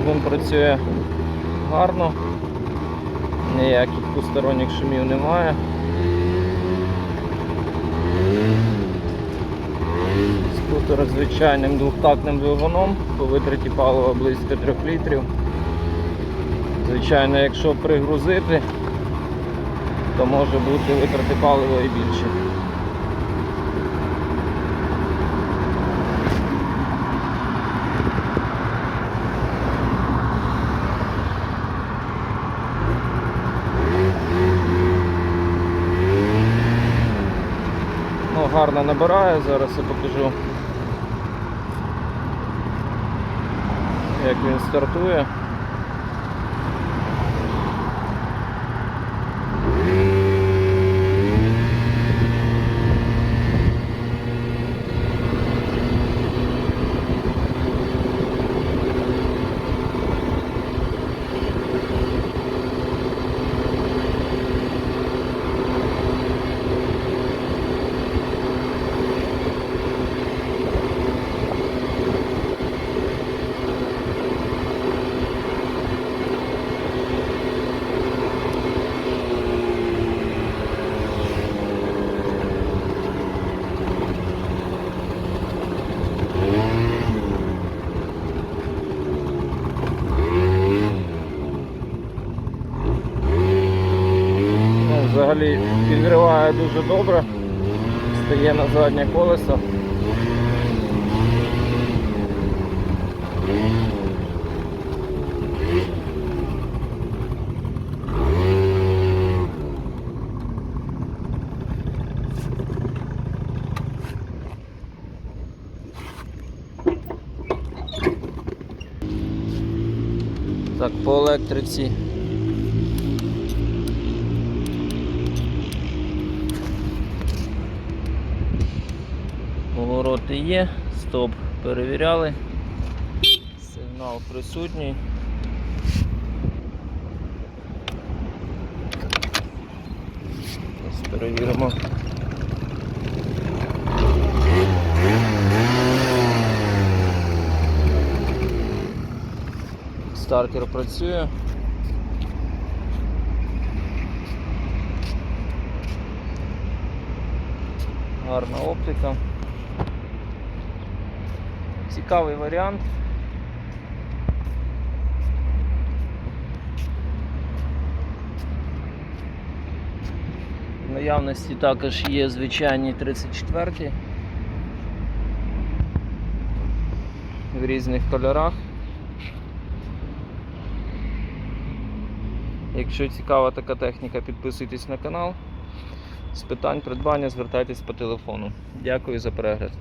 працює гарно, ніяких посторонніх шумів немає. Скутер з звичайним двохтактним двигуном по витраті палива близько 3 літрів. Звичайно, якщо пригрузити, то може бути витрати палива і більше. Гарно набирає, зараз я покажу, як він стартує. Взагалі підгріває дуже добре, стає на заднє колесо. Так, по електриці Повороти є, стоп перевіряли. Сигнал присутній. Ось перевіримо. Стартер працює. Гарна оптика. Цікавий варіант. В наявності також є звичайні 34 в різних кольорах. Якщо цікава така техніка, підписуйтесь на канал. З питань придбання звертайтесь по телефону. Дякую за перегляд.